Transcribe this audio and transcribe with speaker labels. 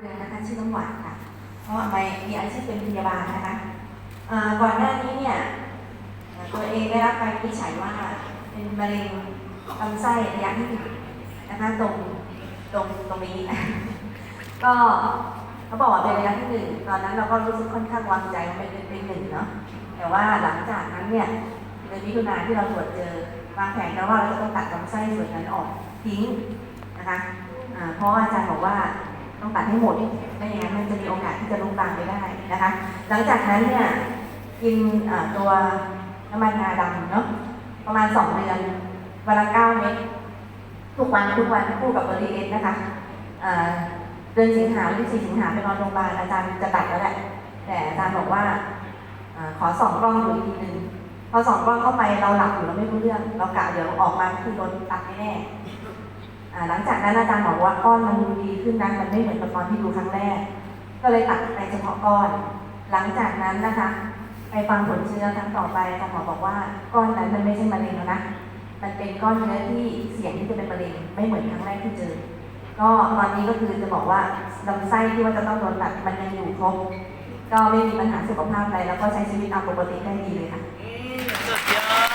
Speaker 1: เรียนนะคะชื่อน้ำหวานค่ะ เพราะว่าไปมีอาชีพเป็นพยาบาลนะคะก่อนหน้านี้เนี่ยตัวเองได้รับการวินิจฉัยว่า เป็นมะเร็งลำไส้ระยะที่หนึ่งนะคะตรงตรงตรงนี้ ก็เขาบอกว่าเป็นระยะที่หนึ่งตอนนั้นเราก็รู้สึกค่อนข้างวางใจว่าเป็นเป็นหนึ่งเนาะแต่ว่าหลังจากนั้นเนี่ยเดือนมิถุนาที่เราตรวจเจอวางแผนแล้วว่าเราจะต้องตัดลำไส้ส่วนนั้นออกทิ้งนะคะเพราะอาจารย์บอกว่า ต้องตัดให้หมดไม่อย่างนั้นมันจะมีโอกาสที่จะลุกลามไปได้นะคะ หลังจากนั้นเนี่ยกินตัวน้ำมันงาดำเนาะประมาณสองเดือนวันละเก้าเม็ดทุกวันทุกวันคู่กับบริเอสนะคะเดือนสิงหาวันที่สี่สิงหาไปนอนโรงพยาบาลอาจารย์จะตัดแล้วแหละแต่อาจารย์บอกว่าอขอส่องกล้องดูอีกทีหนึ่งพอส่องกล้องเข้าไปเราหลับอยู่เราไม่รู้เรื่อง เรากะเดี๋ยวออกมาคือโดนตัดแน่ หลังจากนั้นอาจารย์บอกว่าก้อนมันดูดีขึ้นนะมันไม่เหมือนกับตอนที่ดูครั้งแรก ก็เลยตัดไปเฉพาะก้อน หลังจากนั้นนะคะ ไปฟังผลเชื้อครั้งต่อไปอาจารย์หมอบอกว่าก้อนนั้นมันไม่ใช่มะเร็งแล้วนะมันเป็นก้อนเนื้อที่เสี่ยงที่จะเป็นมะเร็งไม่เหมือนครั้งแรกที่เจอ ก็ตอนนี้ก็คือจะบอกว่าลำไส้ที่ว่าจะต้องโดนตัดมันยังอยู่ครบก็ไม่มีปัญหาสุขภาพอะไรแล้วก็ใช้ชีวิตตามปกติได้ดีเลยค่ะสุดยอด